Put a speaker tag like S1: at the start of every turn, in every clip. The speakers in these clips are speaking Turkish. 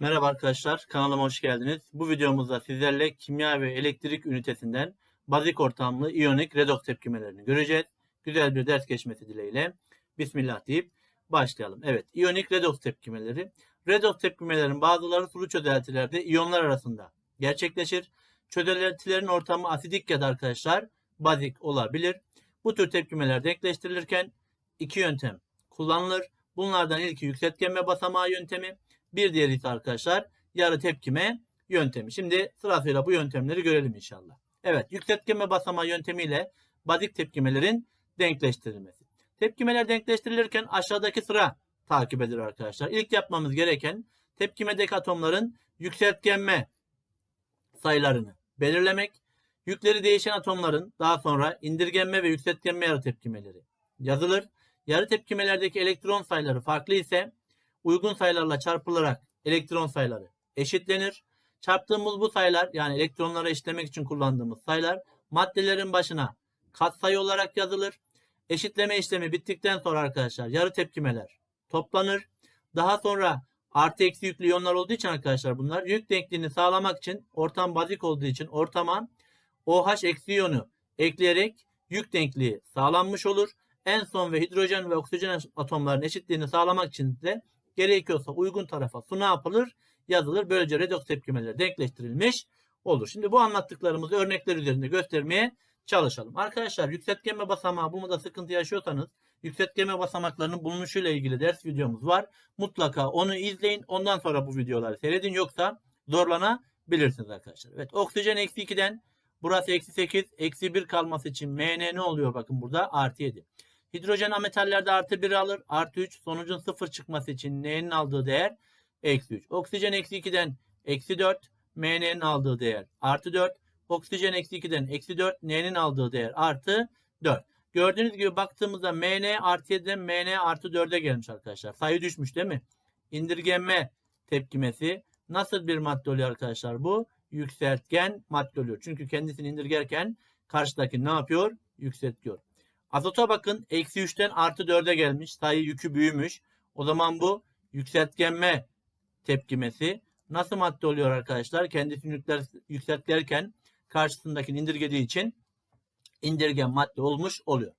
S1: Merhaba arkadaşlar, kanalıma hoş geldiniz. Bu videomuzda sizlerle kimya ve elektrik ünitesinden bazik ortamlı iyonik redoks tepkimelerini göreceğiz. Güzel bir ders geçmesi dileğiyle. Bismillah deyip başlayalım. Evet, iyonik redoks tepkimeleri. Redoks tepkimelerin bazıları sulu çözeltilerde iyonlar arasında gerçekleşir. Çözeltilerin ortamı asidik ya da arkadaşlar bazik olabilir. Bu tür tepkimeler denkleştirilirken iki yöntem kullanılır. Bunlardan ilki yükseltgenme basamağı yöntemi. Bir diğeri ise arkadaşlar yarı tepkime yöntemi. Şimdi sırasıyla bu yöntemleri görelim inşallah. Evet yükseltgenme basamağı yöntemiyle bazik tepkimelerin denkleştirilmesi. Tepkimeler denkleştirilirken aşağıdaki sıra takip edilir arkadaşlar. İlk yapmamız gereken tepkimedeki atomların yükseltgenme sayılarını belirlemek. Yükleri değişen atomların daha sonra indirgenme ve yükseltgenme yarı tepkimeleri yazılır. Yarı tepkimelerdeki elektron sayıları farklı ise uygun sayılarla çarpılarak elektron sayıları eşitlenir. Çarptığımız bu sayılar yani elektronları eşitlemek için kullandığımız sayılar maddelerin başına katsayı olarak yazılır. Eşitleme işlemi bittikten sonra arkadaşlar yarı tepkimeler toplanır. Daha sonra artı eksi yüklü iyonlar olduğu için arkadaşlar bunlar yük denkliğini sağlamak için ortam bazik olduğu için ortama OH eksi iyonu ekleyerek yük denkliği sağlanmış olur. En son ve hidrojen ve oksijen atomların eşitliğini sağlamak için de gerekiyorsa uygun tarafa su ne yapılır? Yazılır. Böylece redoks tepkimeleri denkleştirilmiş olur. Şimdi bu anlattıklarımızı örnekler üzerinde göstermeye çalışalım. Arkadaşlar yükseltgenme basamağı bulmada sıkıntı yaşıyorsanız yükseltgenme basamaklarının bulunuşuyla ilgili ders videomuz var. Mutlaka onu izleyin. Ondan sonra bu videoları seyredin. Yoksa zorlanabilirsiniz arkadaşlar. Evet oksijen eksi 2'den burası eksi 8 eksi 1 kalması için MN ne oluyor bakın burada artı 7. Hidrojen ametallerde artı 1 alır. Artı 3 sonucun 0 çıkması için N'nin aldığı değer eksi 3. Oksijen eksi 2'den eksi 4. MN'nin aldığı değer artı 4. Oksijen eksi 2'den eksi 4. N'nin aldığı değer artı 4. Gördüğünüz gibi baktığımızda MN artı 7'den MN artı 4'e gelmiş arkadaşlar. Sayı düşmüş değil mi? İndirgenme tepkimesi. Nasıl bir madde oluyor arkadaşlar bu? Yükseltgen madde oluyor. Çünkü kendisini indirgerken karşıdaki ne yapıyor? Yükseltiyor. Azota bakın eksi 3'ten artı 4'e gelmiş. Sayı yükü büyümüş. O zaman bu yükseltgenme tepkimesi. Nasıl madde oluyor arkadaşlar? Kendisini yükler, yükseltlerken karşısındakini indirgediği için indirgen madde olmuş oluyor.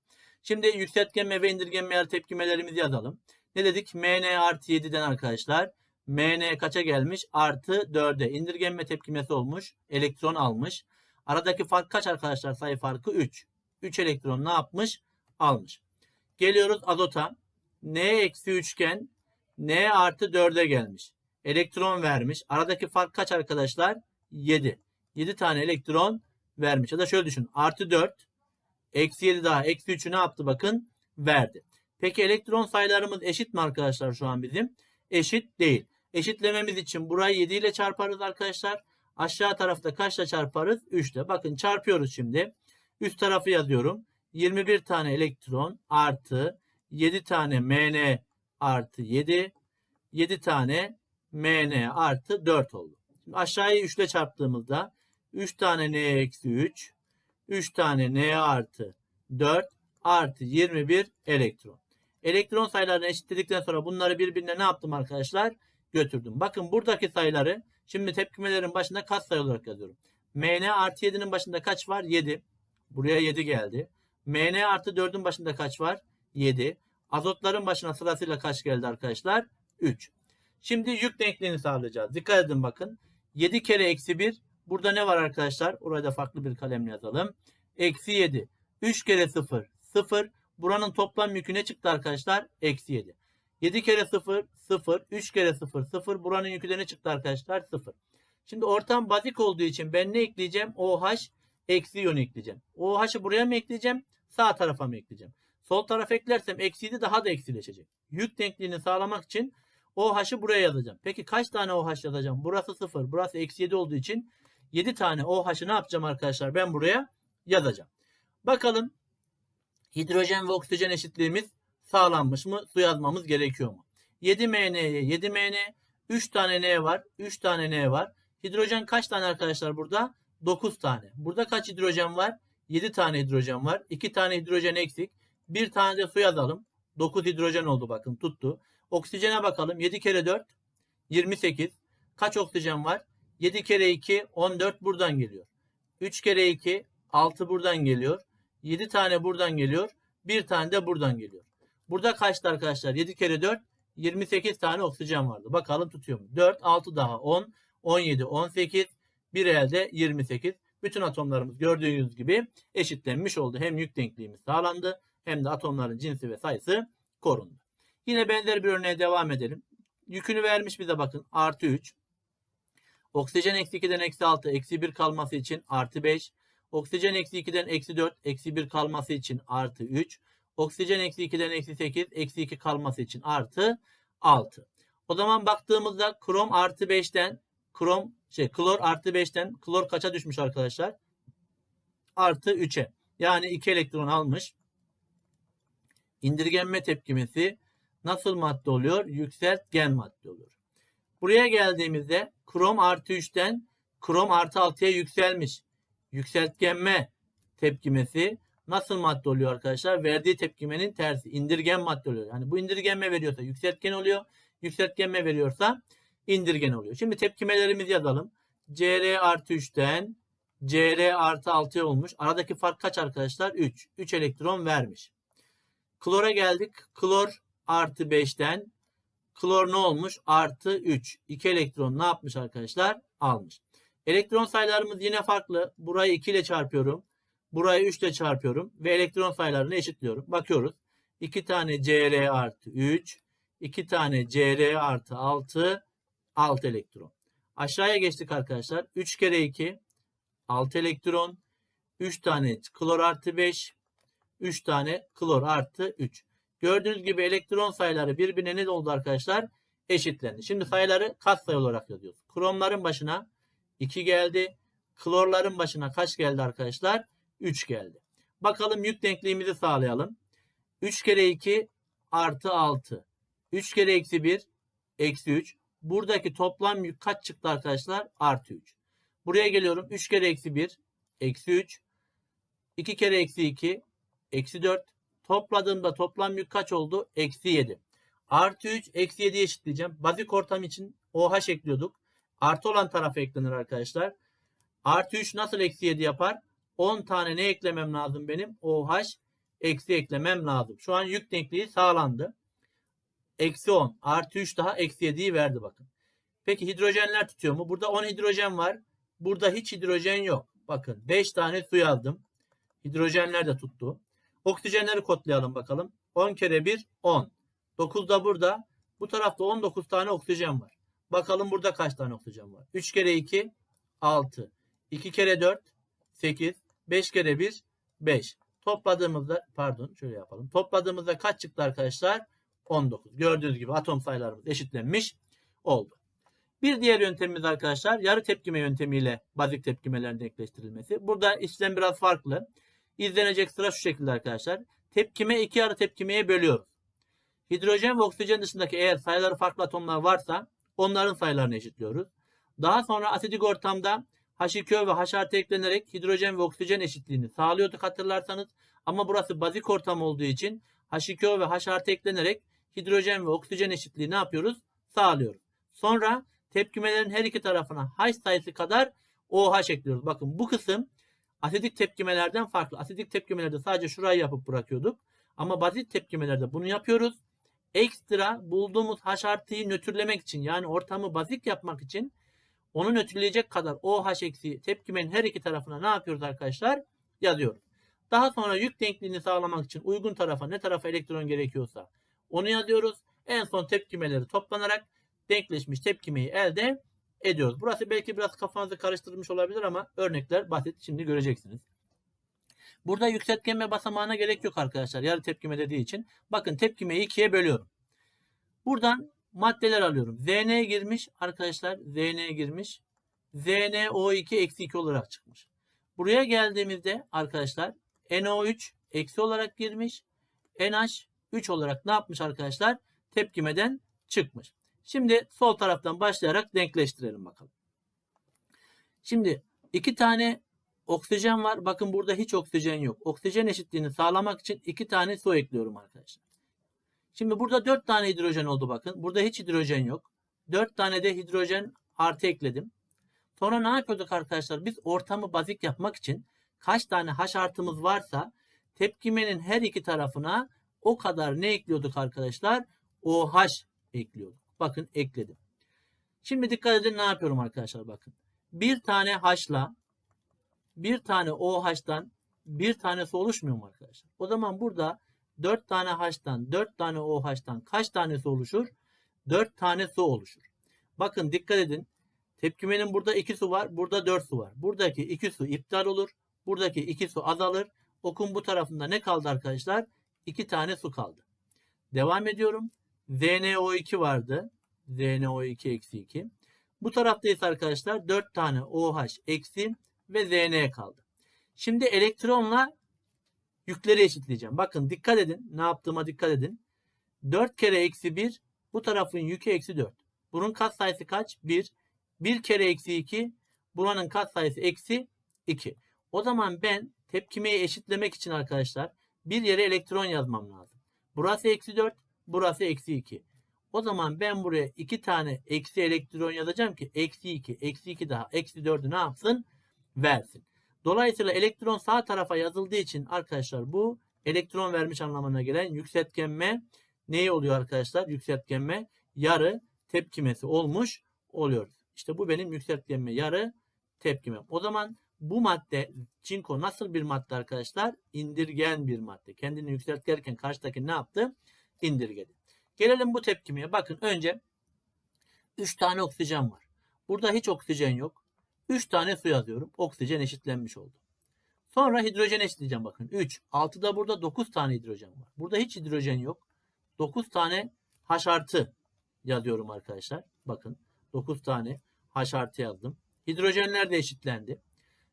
S1: Şimdi yükseltgenme ve indirgenme yer tepkimelerimizi yazalım. Ne dedik? Mn artı 7'den arkadaşlar. Mn kaça gelmiş? Artı 4'e. İndirgenme tepkimesi olmuş. Elektron almış. Aradaki fark kaç arkadaşlar? Sayı farkı 3. 3 elektron ne yapmış? Almış. Geliyoruz azota. N eksi üçgen N artı 4'e gelmiş. Elektron vermiş. Aradaki fark kaç arkadaşlar? 7. 7 tane elektron vermiş. Ya da şöyle düşün. Artı 4 eksi 7 daha eksi 3'ü ne yaptı bakın? Verdi. Peki elektron sayılarımız eşit mi arkadaşlar şu an bizim? Eşit değil. Eşitlememiz için burayı 7 ile çarparız arkadaşlar. Aşağı tarafta kaçla çarparız? 3 ile. Bakın çarpıyoruz şimdi. Üst tarafı yazıyorum. 21 tane elektron artı 7 tane Mn artı 7. 7 tane Mn artı 4 oldu. Şimdi aşağıyı 3 ile çarptığımızda 3 tane N eksi 3. 3 tane N artı 4 artı 21 elektron. Elektron sayılarını eşitledikten sonra bunları birbirine ne yaptım arkadaşlar? Götürdüm. Bakın buradaki sayıları şimdi tepkimelerin başında kaç sayı olarak yazıyorum. Mn artı 7'nin başında kaç var? 7. Buraya 7 geldi. Mn artı 4'ün başında kaç var? 7. Azotların başına sırasıyla kaç geldi arkadaşlar? 3. Şimdi yük denkliğini sağlayacağız. Dikkat edin bakın. 7 kere eksi 1. Burada ne var arkadaşlar? Orada farklı bir kalemle yazalım. Eksi 7. 3 kere 0. 0. Buranın toplam yükü ne çıktı arkadaşlar? Eksi 7. 7 kere 0. 0. 3 kere 0. 0. Buranın yükü de ne çıktı arkadaşlar? 0. Şimdi ortam bazik olduğu için ben ne ekleyeceğim? OH eksi iyonu ekleyeceğim. OH'ı buraya mı ekleyeceğim? Sağ tarafa mı ekleyeceğim? Sol tarafa eklersem eksiyi daha da eksileşecek. Yük denkliğini sağlamak için OH'ı buraya yazacağım. Peki kaç tane OH yazacağım? Burası 0. Burası eksi 7 olduğu için 7 tane OH'ı ne yapacağım arkadaşlar? Ben buraya yazacağım. Bakalım hidrojen ve oksijen eşitliğimiz sağlanmış mı? Su yazmamız gerekiyor mu? 7 MN'ye 7 MN 3 tane N var. 3 tane N var. Hidrojen kaç tane arkadaşlar burada? 9 tane. Burada kaç hidrojen var? 7 tane hidrojen var. 2 tane hidrojen eksik. 1 tane de su yazalım. 9 hidrojen oldu bakın tuttu. Oksijene bakalım. 7 kere 4 28. kaç oksijen var? 7 kere 2 14 buradan geliyor. 3 kere 2 6 buradan geliyor. 7 tane buradan geliyor. 1 tane de buradan geliyor. Burada kaçtı arkadaşlar? 7 kere 4 28 tane oksijen vardı. Bakalım tutuyor mu? 4 6 daha 10 17 18 bir elde 28. Bütün atomlarımız gördüğünüz gibi eşitlenmiş oldu. Hem yük denkliğimiz sağlandı hem de atomların cinsi ve sayısı korundu. Yine benzer bir örneğe devam edelim. Yükünü vermiş bize bakın. Artı 3. Oksijen eksi 2'den eksi 6. Eksi 1 kalması için artı 5. Oksijen eksi 2'den eksi 4. Eksi 1 kalması için artı 3. Oksijen eksi 2'den eksi 8. Eksi 2 kalması için artı 6. O zaman baktığımızda krom artı 5'ten krom şey klor artı 5'ten klor kaça düşmüş arkadaşlar? Artı 3'e. Yani 2 elektron almış. İndirgenme tepkimesi nasıl madde oluyor? Yükseltgen madde oluyor. Buraya geldiğimizde krom artı 3'ten krom artı 6'ya yükselmiş. Yükseltgenme tepkimesi nasıl madde oluyor arkadaşlar? Verdiği tepkimenin tersi. indirgen madde oluyor. Yani bu indirgenme veriyorsa yükseltgen oluyor. Yükseltgenme veriyorsa indirgen oluyor. Şimdi tepkimelerimizi yazalım. Cr artı 3'ten Cr artı 6'ya olmuş. Aradaki fark kaç arkadaşlar? 3. 3 elektron vermiş. Klora geldik. Klor artı 5'ten klor ne olmuş? Artı 3. 2 elektron ne yapmış arkadaşlar? Almış. Elektron sayılarımız yine farklı. Burayı 2 ile çarpıyorum. Burayı 3 ile çarpıyorum. Ve elektron sayılarını eşitliyorum. Bakıyoruz. 2 tane Cr artı 3. 2 tane Cr artı 6. 6 elektron. Aşağıya geçtik arkadaşlar. 3 kere 2. 6 elektron. 3 tane klor artı 5. 3 tane klor artı 3. Gördüğünüz gibi elektron sayıları birbirine ne oldu arkadaşlar? Eşitlendi. Şimdi sayıları katsayı olarak yazıyoruz. Kromların başına 2 geldi. Klorların başına kaç geldi arkadaşlar? 3 geldi. Bakalım yük denkliğimizi sağlayalım. 3 kere 2 artı 6. 3 kere eksi 1 eksi 3. Buradaki toplam yük kaç çıktı arkadaşlar? Artı 3. Buraya geliyorum. 3 kere eksi 1 eksi 3. 2 kere eksi 2 eksi 4. Topladığımda toplam yük kaç oldu? Eksi 7. Artı 3 eksi 7'ye eşitleyeceğim. Bazik ortam için OH ekliyorduk. Artı olan tarafa eklenir arkadaşlar. Artı 3 nasıl eksi 7 yapar? 10 tane ne eklemem lazım benim? OH eksi eklemem lazım. Şu an yük denkliği sağlandı. Eksi 10 artı 3 daha eksi 7'yi verdi bakın. Peki hidrojenler tutuyor mu? Burada 10 hidrojen var. Burada hiç hidrojen yok. Bakın 5 tane su yazdım. Hidrojenler de tuttu. Oksijenleri kodlayalım bakalım. 10 kere 1 10. 9 da burada. Bu tarafta 19 tane oksijen var. Bakalım burada kaç tane oksijen var. 3 kere 2 6. 2 kere 4 8. 5 kere 1 5. Topladığımızda pardon şöyle yapalım. Topladığımızda kaç çıktı arkadaşlar? 19. Gördüğünüz gibi atom sayılarımız eşitlenmiş oldu. Bir diğer yöntemimiz arkadaşlar yarı tepkime yöntemiyle bazik tepkimelerin denkleştirilmesi. Burada işlem biraz farklı. İzlenecek sıra şu şekilde arkadaşlar. Tepkime iki yarı tepkimeye bölüyoruz. Hidrojen ve oksijen dışındaki eğer sayıları farklı atomlar varsa onların sayılarını eşitliyoruz. Daha sonra asidik ortamda H2O ve H eklenerek hidrojen ve oksijen eşitliğini sağlıyorduk hatırlarsanız. Ama burası bazik ortam olduğu için H2O ve H eklenerek hidrojen ve oksijen eşitliği ne yapıyoruz? Sağlıyoruz. Sonra tepkimelerin her iki tarafına H sayısı kadar OH ekliyoruz. Bakın bu kısım asidik tepkimelerden farklı. Asidik tepkimelerde sadece şurayı yapıp bırakıyorduk. Ama bazik tepkimelerde bunu yapıyoruz. Ekstra bulduğumuz H artıyı nötrlemek için yani ortamı bazik yapmak için onu nötrleyecek kadar OH eksi tepkimenin her iki tarafına ne yapıyoruz arkadaşlar? Yazıyoruz. Daha sonra yük denkliğini sağlamak için uygun tarafa ne tarafa elektron gerekiyorsa onu yazıyoruz. En son tepkimeleri toplanarak denkleşmiş tepkimeyi elde ediyoruz. Burası belki biraz kafanızı karıştırmış olabilir ama örnekler basit. Şimdi göreceksiniz. Burada yükseltgenme basamağına gerek yok arkadaşlar. Yarı tepkime dediği için. Bakın tepkimeyi ikiye bölüyorum. Buradan maddeler alıyorum. Zn girmiş arkadaşlar. Zn girmiş. ZnO2 eksi 2 olarak çıkmış. Buraya geldiğimizde arkadaşlar NO3 eksi olarak girmiş. NH 3 olarak ne yapmış arkadaşlar? Tepkimeden çıkmış. Şimdi sol taraftan başlayarak denkleştirelim bakalım. Şimdi iki tane oksijen var. Bakın burada hiç oksijen yok. Oksijen eşitliğini sağlamak için iki tane su ekliyorum arkadaşlar. Şimdi burada dört tane hidrojen oldu bakın. Burada hiç hidrojen yok. Dört tane de hidrojen artı ekledim. Sonra ne yapıyorduk arkadaşlar? Biz ortamı bazik yapmak için kaç tane H artımız varsa tepkimenin her iki tarafına o kadar ne ekliyorduk arkadaşlar? OH ekliyorduk. Bakın ekledim. Şimdi dikkat edin ne yapıyorum arkadaşlar bakın. Bir tane H'la bir tane OH'dan bir tanesi oluşmuyor mu arkadaşlar? O zaman burada 4 tane H'tan 4 tane OH'tan kaç tanesi oluşur? 4 tane su oluşur. Bakın dikkat edin. Tepkimenin burada 2 su var. Burada 4 su var. Buradaki 2 su iptal olur. Buradaki 2 su azalır. Okun bu tarafında ne kaldı arkadaşlar? 2 tane su kaldı. Devam ediyorum. ZNO2 vardı. ZNO2 eksi 2. Bu tarafta ise arkadaşlar 4 tane OH eksi ve ZN kaldı. Şimdi elektronla yükleri eşitleyeceğim. Bakın dikkat edin. Ne yaptığıma dikkat edin. 4 kere eksi 1 bu tarafın yükü eksi 4. Bunun katsayısı kaç? 1. 1 kere eksi 2 buranın katsayısı eksi 2. O zaman ben tepkimeyi eşitlemek için arkadaşlar bir yere elektron yazmam lazım. Burası eksi 4, burası eksi 2. O zaman ben buraya 2 tane eksi elektron yazacağım ki eksi 2, eksi 2 daha eksi 4'ü ne yapsın? Versin. Dolayısıyla elektron sağ tarafa yazıldığı için arkadaşlar bu elektron vermiş anlamına gelen yükseltgenme neyi oluyor arkadaşlar? Yükseltgenme yarı tepkimesi olmuş oluyor. İşte bu benim yükseltgenme yarı tepkimem. O zaman bu madde çinko nasıl bir madde arkadaşlar? İndirgen bir madde. Kendini yükseltirken karşıdaki ne yaptı? İndirgedi. Gelelim bu tepkimeye. Bakın önce 3 tane oksijen var. Burada hiç oksijen yok. 3 tane su yazıyorum. Oksijen eşitlenmiş oldu. Sonra hidrojen eşitleyeceğim bakın. 3. 6'da burada 9 tane hidrojen var. Burada hiç hidrojen yok. 9 tane H artı yazıyorum arkadaşlar. Bakın 9 tane H artı yazdım. Hidrojenler de eşitlendi.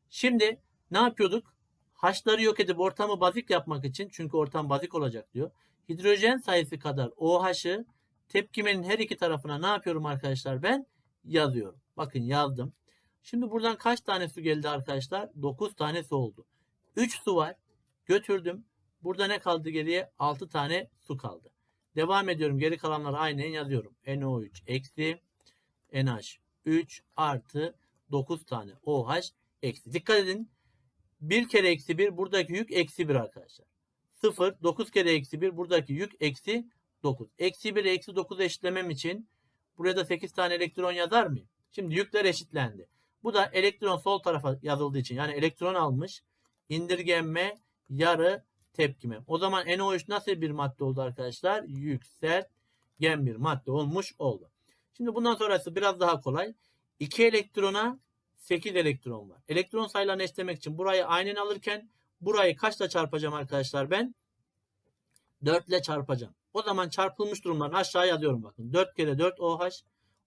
S1: Şimdi ne yapıyorduk? H'ları yok edip ortamı bazik yapmak için çünkü ortam bazik olacak diyor. Hidrojen sayısı kadar OH'ı tepkimenin her iki tarafına ne yapıyorum arkadaşlar ben? Yazıyorum. Bakın yazdım. Şimdi buradan kaç tane su geldi arkadaşlar? 9 tane su oldu. 3 su var. Götürdüm. Burada ne kaldı geriye? 6 tane su kaldı. Devam ediyorum. Geri kalanları aynen yazıyorum. NO3 eksi NH3 artı 9 tane OH eksi. Dikkat edin. 1 kere eksi 1 buradaki yük eksi 1 arkadaşlar. 0 9 kere eksi 1 buradaki yük eksi 9. Eksi 1 eksi 9 eşitlemem için buraya da 8 tane elektron yazar mıyım? Şimdi yükler eşitlendi. Bu da elektron sol tarafa yazıldığı için yani elektron almış. İndirgenme yarı tepkime. O zaman NO3 nasıl bir madde oldu arkadaşlar? Yükseltgen bir madde olmuş oldu. Şimdi bundan sonrası biraz daha kolay. 2 elektrona 8 elektron var. Elektron sayılarını eşitlemek için burayı aynen alırken burayı kaçla çarpacağım arkadaşlar ben? 4 ile çarpacağım. O zaman çarpılmış durumlarını aşağı yazıyorum bakın. 4 kere 4 OH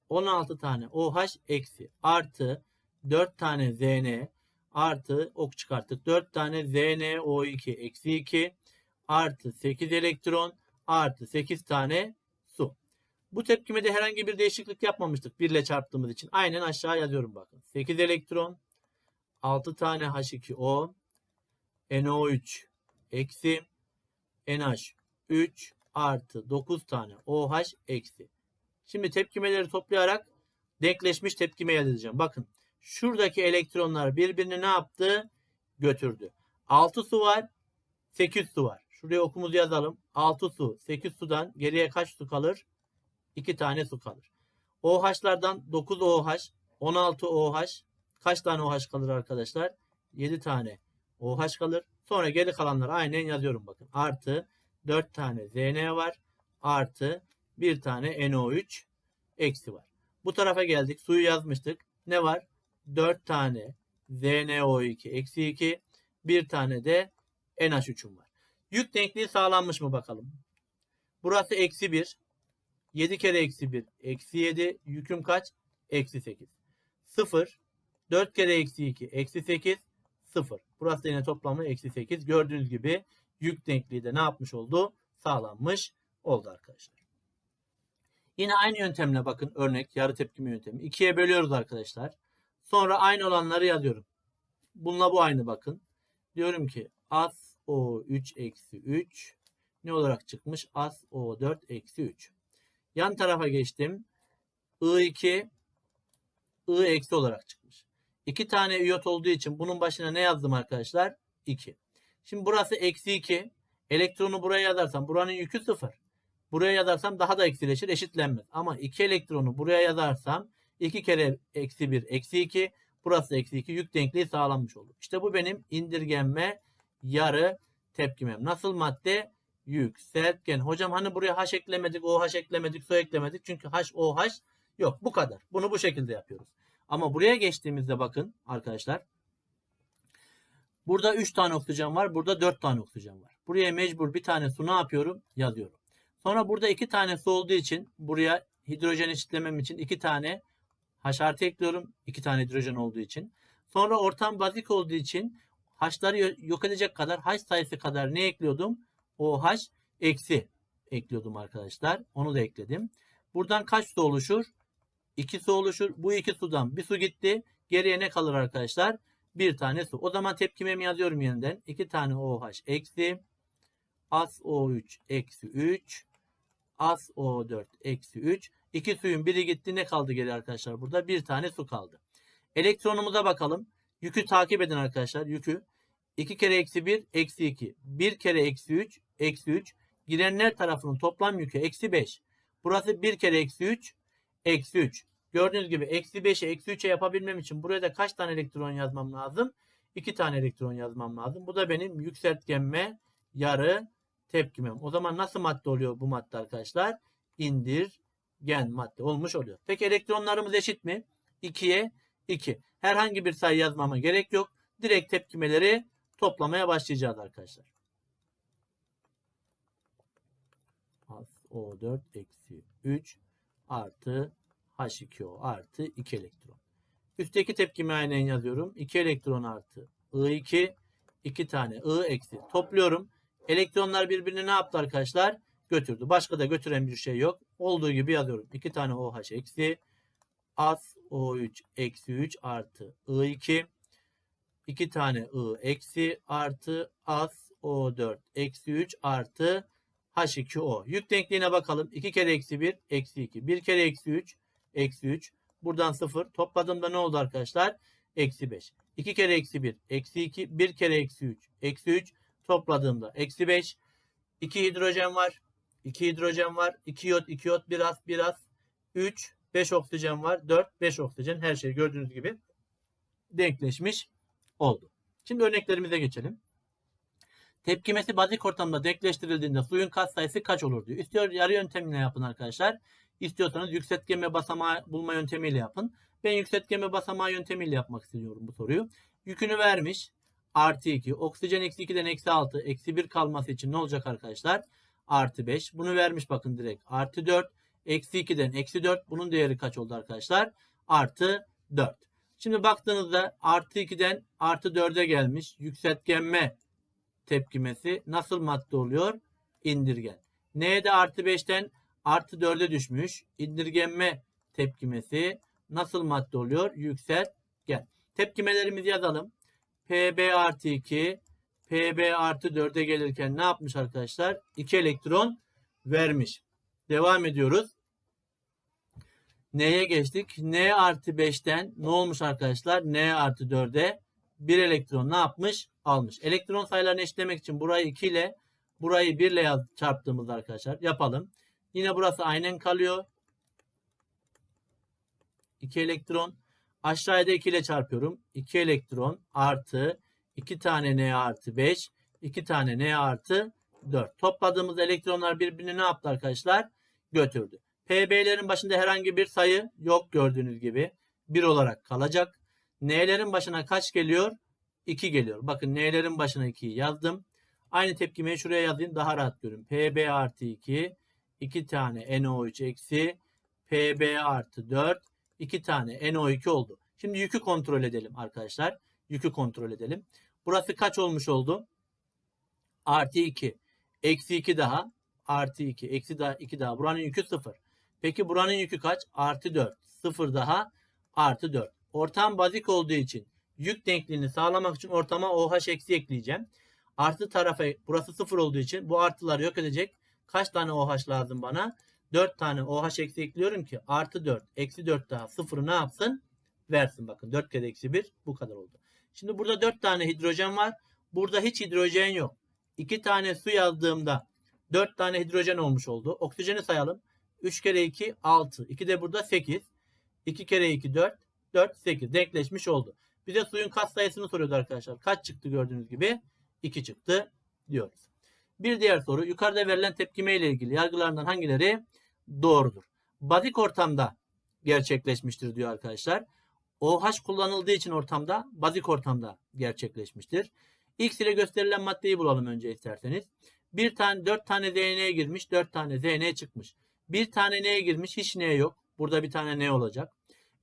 S1: 16 tane OH eksi artı 4 tane ZN artı ok çıkarttık. 4 tane ZnO2 eksi 2 artı 8 elektron artı 8 tane. Bu tepkimede herhangi bir değişiklik yapmamıştık 1 ile çarptığımız için. Aynen aşağı yazıyorum bakın. 8 elektron 6 tane H2O NO3 eksi NH3 artı 9 tane OH eksi. Şimdi tepkimeleri toplayarak denkleşmiş tepkime elde edeceğim. Bakın şuradaki elektronlar birbirini ne yaptı? Götürdü. 6 su var, 8 su var. Şuraya okumuzu yazalım. 6 su, 8 sudan geriye kaç su kalır? 2 tane su kalır. OH'lardan 9 OH, 16 OH. Kaç tane OH kalır arkadaşlar? 7 tane OH kalır. Sonra geri kalanları aynen yazıyorum bakın. Artı 4 tane ZN var. Artı 1 tane NO3 eksi var. Bu tarafa geldik. Suyu yazmıştık. Ne var? 4 tane ZNO2 eksi 2. Bir tane de NH3'üm var. Yük denkliği sağlanmış mı bakalım. Burası eksi 1. 7 kere eksi 1. Eksi 7. Yüküm kaç? Eksi 8. 0. 4 kere eksi 2. Eksi 8. 0. Burası yine toplamı eksi 8. Gördüğünüz gibi yük denkliği de ne yapmış oldu? Sağlanmış oldu arkadaşlar. Yine aynı yöntemle bakın örnek yarı tepkime yöntemi. 2'ye bölüyoruz arkadaşlar. Sonra aynı olanları yazıyorum. Bununla bu aynı bakın. Diyorum ki as O3 eksi 3 ne olarak çıkmış? As O4 eksi 3. Yan tarafa geçtim. I2 I eksi olarak çıkmış. İki tane iyot olduğu için bunun başına ne yazdım arkadaşlar? 2. Şimdi burası eksi 2. Elektronu buraya yazarsam buranın yükü 0. Buraya yazarsam daha da eksileşir eşitlenmez. Ama 2 elektronu buraya yazarsam 2 kere eksi 1 eksi 2. Burası eksi 2 yük denkliği sağlanmış olur. İşte bu benim indirgenme yarı tepkimem. Nasıl madde? Yükseltgen. Hocam hani buraya H eklemedik, OH eklemedik, su eklemedik. Çünkü H, OH yok. Bu kadar. Bunu bu şekilde yapıyoruz. Ama buraya geçtiğimizde bakın arkadaşlar. Burada 3 tane oksijen var. Burada 4 tane oksijen var. Buraya mecbur bir tane su ne yapıyorum? Yazıyorum. Sonra burada 2 tane su olduğu için buraya hidrojen eşitlemem için 2 tane H artı ekliyorum. 2 tane hidrojen olduğu için. Sonra ortam bazik olduğu için H'ları yok edecek kadar H sayısı kadar ne ekliyordum? OH eksi ekliyordum arkadaşlar. Onu da ekledim. Buradan kaç su oluşur? 2 su oluşur. Bu iki sudan bir su gitti. Geriye ne kalır arkadaşlar? Bir tane su. O zaman tepkimemi yazıyorum yeniden. 2 tane OH eksi. Az O3 eksi 3. Az O4 eksi 3. İki suyun biri gitti. Ne kaldı geri arkadaşlar? Burada bir tane su kaldı. Elektronumuza bakalım. Yükü takip edin arkadaşlar. Yükü. 2 kere eksi 1 eksi 2. 1 kere eksi 3 eksi 3. Girenler tarafının toplam yükü eksi 5. Burası 1 kere eksi 3 eksi 3. Gördüğünüz gibi eksi 5'e eksi 3'e yapabilmem için buraya da kaç tane elektron yazmam lazım? 2 tane elektron yazmam lazım. Bu da benim yükseltgenme yarı tepkimem. O zaman nasıl madde oluyor bu madde arkadaşlar? İndirgen madde olmuş oluyor. Peki elektronlarımız eşit mi? 2'ye 2. Herhangi bir sayı yazmama gerek yok. Direkt tepkimeleri toplamaya başlayacağız arkadaşlar. O4 eksi 3 artı H2O artı 2 elektron. Üstteki tepkime aynen yazıyorum. 2 elektron artı I2 2 tane I eksi. Topluyorum. Elektronlar birbirini ne yaptı arkadaşlar? Götürdü. Başka da götüren bir şey yok. Olduğu gibi yazıyorum. 2 tane OH eksi. Az O3 eksi 3 artı I2. 2 tane I eksi artı az O4 eksi 3 artı H2O. Yük denkliğine bakalım. 2 kere eksi 1 eksi 2. 1 kere eksi 3 eksi 3. Buradan 0. Topladığımda ne oldu arkadaşlar? Eksi 5. 2 kere eksi 1 eksi 2. 1 kere eksi 3 eksi 3. Topladığımda eksi 5. 2 hidrojen var. 2 hidrojen var. 2 yod, 2 yod, biraz, biraz. 3, 5 oksijen var. 4, 5 oksijen. Her şey gördüğünüz gibi denkleşmiş oldu. Şimdi örneklerimize geçelim. Tepkimesi bazik ortamda denkleştirildiğinde suyun katsayısı kaç olur diyor. İstiyor yarı yöntemine yapın arkadaşlar. İstiyorsanız yükseltgeme basamağı bulma yöntemiyle yapın. Ben yükseltgeme basamağı yöntemiyle yapmak istiyorum bu soruyu. Yükünü vermiş. Artı 2. Oksijen eksi 2'den eksi 6. Eksi 1 kalması için ne olacak arkadaşlar? Artı 5. Bunu vermiş bakın direkt. Artı 4. Eksi 2'den eksi 4. Bunun değeri kaç oldu arkadaşlar? Artı 4. Şimdi baktığınızda artı 2'den artı 4'e gelmiş. Yükseltgenme tepkimesi nasıl madde oluyor? İndirgen. N'ye de artı 5'ten artı 4'e düşmüş. İndirgenme tepkimesi nasıl madde oluyor? Yükseltgen. Tepkimelerimizi yazalım. Pb artı 2 Pb artı 4'e gelirken ne yapmış arkadaşlar? 2 elektron vermiş. Devam ediyoruz. N'ye geçtik. N artı 5'ten ne olmuş arkadaşlar? N artı 4'e 1 elektron ne yapmış? Almış. Elektron sayılarını eşitlemek için burayı 2 ile burayı 1 ile yaz, arkadaşlar yapalım. Yine burası aynen kalıyor. 2 elektron. Aşağıya da 2 ile çarpıyorum. 2 elektron artı 2 tane N artı 5. 2 tane N artı 4. Topladığımız elektronlar birbirini ne yaptı arkadaşlar? Götürdü. PB'lerin başında herhangi bir sayı yok gördüğünüz gibi. 1 olarak kalacak. N'lerin başına kaç geliyor? 2 geliyor. Bakın N'lerin başına 2'yi yazdım. Aynı tepkimeyi şuraya yazayım daha rahat görün. PB artı 2. 2 tane NO3 eksi. PB artı 4. 2 tane NO2 oldu. Şimdi yükü kontrol edelim arkadaşlar. Yükü kontrol edelim. Burası kaç olmuş oldu? Artı 2. Eksi 2 daha. Artı 2. Eksi daha 2 daha. Buranın yükü 0. Peki buranın yükü kaç? Artı 4. 0 daha. Artı 4. Ortam bazik olduğu için yük denkliğini sağlamak için ortama OH eksi ekleyeceğim. Artı tarafa burası 0 olduğu için bu artıları yok edecek. Kaç tane OH lazım bana? 4 tane OH eksi ekliyorum ki artı 4 eksi 4 daha 0'ı ne yapsın? versin bakın. 4 kere eksi 1 bu kadar oldu. Şimdi burada 4 tane hidrojen var. Burada hiç hidrojen yok. 2 tane su yazdığımda 4 tane hidrojen olmuş oldu. Oksijeni sayalım. 3 kere 2 6. 2 de burada 8. 2 kere 2 4. 4 8. Denkleşmiş oldu. Bize suyun kat sayısını soruyordu arkadaşlar. Kaç çıktı gördüğünüz gibi? 2 çıktı diyoruz. Bir diğer soru yukarıda verilen tepkime ile ilgili yargılarından hangileri doğrudur? Bazik ortamda gerçekleşmiştir diyor arkadaşlar. OH kullanıldığı için ortamda bazik ortamda gerçekleşmiştir. X ile gösterilen maddeyi bulalım önce isterseniz. Bir tane 4 tane ZN girmiş, 4 tane ZN çıkmış. Bir tane N girmiş, hiç N yok. Burada bir tane N olacak.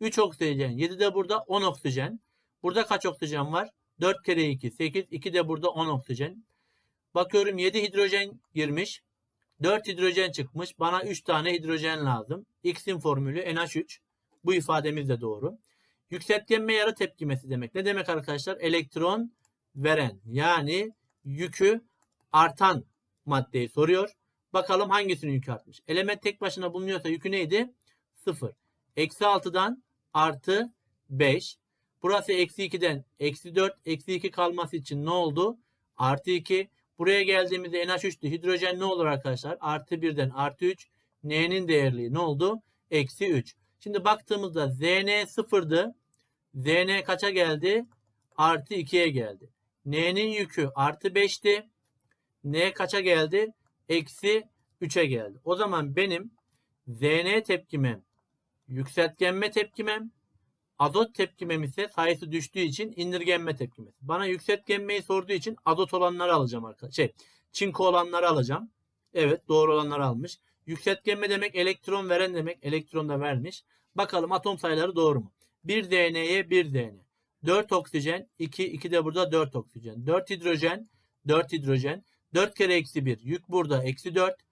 S1: 3 oksijen, 7 de burada 10 oksijen. Burada kaç oksijen var? 4 kere 2 8, 2 de burada 10 oksijen. Bakıyorum 7 hidrojen girmiş. 4 hidrojen çıkmış. Bana 3 tane hidrojen lazım. X'in formülü NH3. Bu ifademiz de doğru. Yükseltgenme yarı tepkimesi demek. Ne demek arkadaşlar? Elektron veren yani yükü artan maddeyi soruyor. Bakalım hangisinin yükü artmış. Element tek başına bulunuyorsa yükü neydi? 0. Eksi 6'dan artı 5. Burası eksi 2'den eksi 4. Eksi 2 kalması için ne oldu? Artı 2. Buraya geldiğimizde NH3'tü. Hidrojen ne olur arkadaşlar? Artı 1'den artı 3. N'nin değerliği ne oldu? Eksi 3. Şimdi baktığımızda Zn sıfırdı. Zn kaça geldi? Artı 2'ye geldi. N'nin yükü artı 5'ti. N kaça geldi? Eksi 3'e geldi. O zaman benim Zn tepkimem, yükseltgenme tepkimem, azot tepkimem ise sayısı düştüğü için indirgenme tepkimesi. Bana yükseltgenmeyi sorduğu için azot olanları alacağım arkadaşlar. Şey, çinko olanları alacağım. Evet doğru olanları almış. Yükseltgenme demek elektron veren demek. Elektron da vermiş. Bakalım atom sayıları doğru mu? 1 ZN'ye 1 ZN. 4 oksijen 2, 2 de burada 4 oksijen. 4 hidrojen 4 hidrojen. 4 kere eksi 1. Yük burada eksi 4.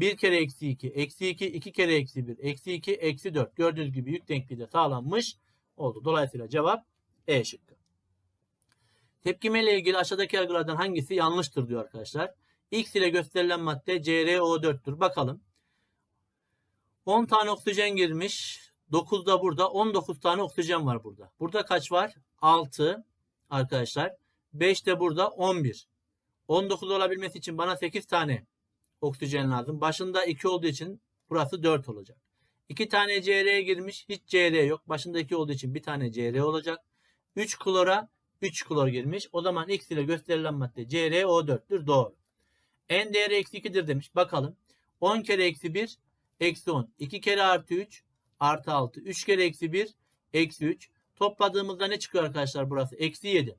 S1: 1 kere eksi 2. Eksi 2. 2 kere eksi 1. Eksi 2. Eksi 4. Gördüğünüz gibi yük denkliği de sağlanmış oldu. Dolayısıyla cevap E şıkkı. Tepkime ile ilgili aşağıdaki yargılardan hangisi yanlıştır diyor arkadaşlar. X ile gösterilen madde CrO4'tür. Bakalım. 10 tane oksijen girmiş. 9 da burada. 19 tane oksijen var burada. Burada kaç var? 6 arkadaşlar. 5 de burada 11. 19 olabilmesi için bana 8 tane oksijen lazım. Başında 2 olduğu için burası 4 olacak. 2 tane CR girmiş. Hiç CR yok. Başında 2 olduğu için bir tane CR olacak. 3 klora 3 klor girmiş. O zaman X ile gösterilen madde CrO4'tür. Doğru. N değeri eksi 2'dir demiş. Bakalım. 10 kere eksi 1 eksi 10. 2 kere artı 3 artı 6. 3 kere eksi 1 eksi 3. Topladığımızda ne çıkıyor arkadaşlar burası? Eksi 7.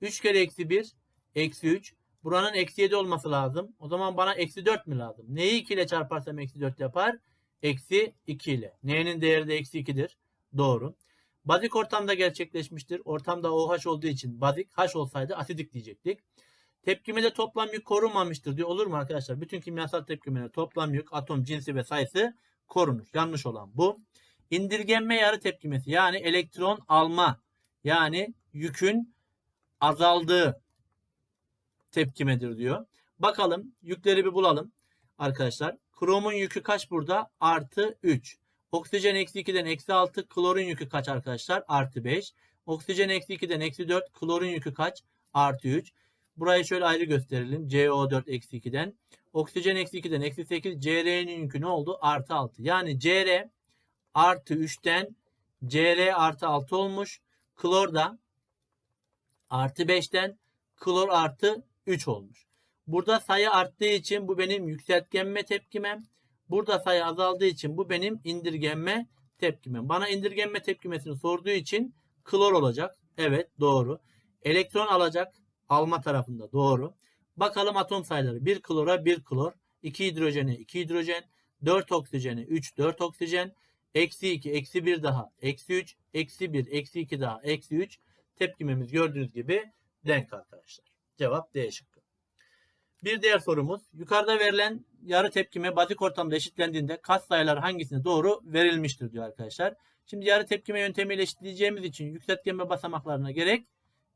S1: 3 kere eksi 1 eksi 3. Buranın eksi 7 olması lazım. O zaman bana eksi 4 mü lazım? Neyi 2 ile çarparsam eksi 4 yapar? Eksi 2 ile. N'nin değeri de eksi 2'dir. Doğru. Bazik ortamda gerçekleşmiştir. Ortamda OH olduğu için bazik H olsaydı asidik diyecektik. Tepkimede toplam yük korunmamıştır diyor. Olur mu arkadaşlar? Bütün kimyasal tepkimede toplam yük, atom cinsi ve sayısı korunur. Yanlış olan bu. İndirgenme yarı tepkimesi yani elektron alma yani yükün azaldığı tepkimedir diyor. Bakalım yükleri bir bulalım arkadaşlar. Kromun yükü kaç burada? Artı 3. Oksijen eksi 2'den eksi 6. Klorun yükü kaç arkadaşlar? Artı 5. Oksijen eksi 2'den eksi 4. Klorun yükü kaç? Artı 3. Burayı şöyle ayrı gösterelim. CO4 eksi 2'den. Oksijen eksi 2'den eksi 8. CR'nin yükü ne oldu? Artı 6. Yani CR artı 3'ten CR artı 6 olmuş. Klor da artı 5'ten klor artı 3 olmuş. Burada sayı arttığı için bu benim yükseltgenme tepkimem. Burada sayı azaldığı için bu benim indirgenme tepkimem. Bana indirgenme tepkimesini sorduğu için klor olacak. Evet doğru. Elektron alacak. Alma tarafında doğru. Bakalım atom sayıları. 1 klora 1 klor. 2 hidrojene 2 hidrojen. 4 oksijene 3 4 oksijen. Eksi 2 eksi 1 daha. Eksi 3 eksi 1 eksi 2 daha. Eksi 3. Tepkimemiz gördüğünüz gibi denk arkadaşlar. Cevap D şıkkı. Bir diğer sorumuz. Yukarıda verilen yarı tepkime bazik ortamda eşitlendiğinde kat sayıları hangisine doğru verilmiştir diyor arkadaşlar. Şimdi yarı tepkime yöntemiyle eşitleyeceğimiz için yükseltgenme basamaklarına gerek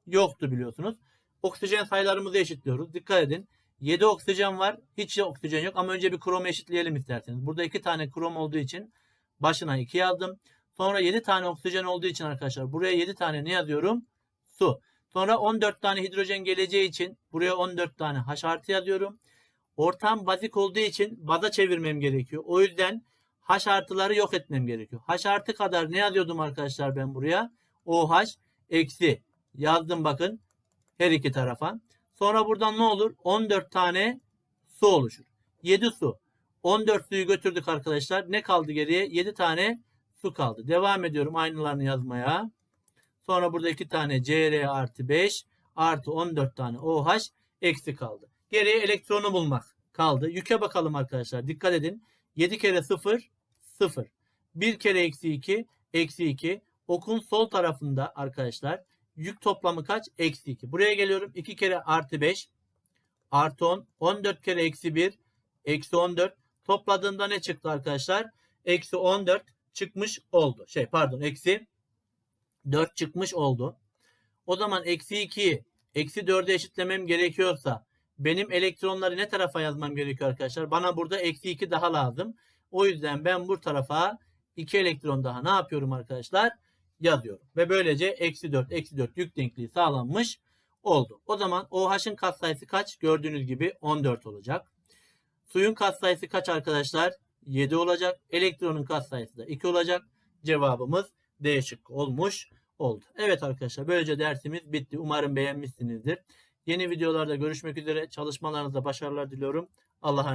S1: yoktu biliyorsunuz. Oksijen sayılarımızı eşitliyoruz. Dikkat edin. 7 oksijen var. Hiç oksijen yok ama önce bir krom eşitleyelim isterseniz. Burada 2 tane krom olduğu için başına 2 yazdım. Sonra 7 tane oksijen olduğu için arkadaşlar buraya 7 tane ne yazıyorum? Su. Sonra 14 tane hidrojen geleceği için buraya 14 tane H artı yazıyorum. Ortam bazik olduğu için baza çevirmem gerekiyor. O yüzden H artıları yok etmem gerekiyor. H artı kadar ne yazıyordum arkadaşlar ben buraya? OH eksi yazdım bakın her iki tarafa. Sonra buradan ne olur? 14 tane su oluşur. 7 su. 14 suyu götürdük arkadaşlar. Ne kaldı geriye? 7 tane su kaldı. Devam ediyorum aynılarını yazmaya. Sonra burada 2 tane Cr artı 5 artı 14 tane OH eksi kaldı. Geriye elektronu bulmak kaldı. Yüke bakalım arkadaşlar. Dikkat edin. 7 kere 0 0. 1 kere eksi 2 eksi 2. Okun sol tarafında arkadaşlar yük toplamı kaç? Eksi 2. Buraya geliyorum. 2 kere artı 5 artı 10. 14 kere eksi 1 eksi 14. Topladığında ne çıktı arkadaşlar? Eksi 14 çıkmış oldu. Şey pardon eksi 4 çıkmış oldu. O zaman eksi 2'yi eksi 4'e eşitlemem gerekiyorsa benim elektronları ne tarafa yazmam gerekiyor arkadaşlar? Bana burada eksi 2 daha lazım. O yüzden ben bu tarafa 2 elektron daha ne yapıyorum arkadaşlar? Yazıyorum. Ve böylece eksi 4 eksi 4 yük denkliği sağlanmış oldu. O zaman OH'ın katsayısı kaç? Gördüğünüz gibi 14 olacak. Suyun katsayısı kaç arkadaşlar? 7 olacak. Elektronun katsayısı da 2 olacak. Cevabımız D şıkkı olmuş oldu. Evet arkadaşlar böylece dersimiz bitti. Umarım beğenmişsinizdir. Yeni videolarda görüşmek üzere. Çalışmalarınızda başarılar diliyorum. Allah'a emanet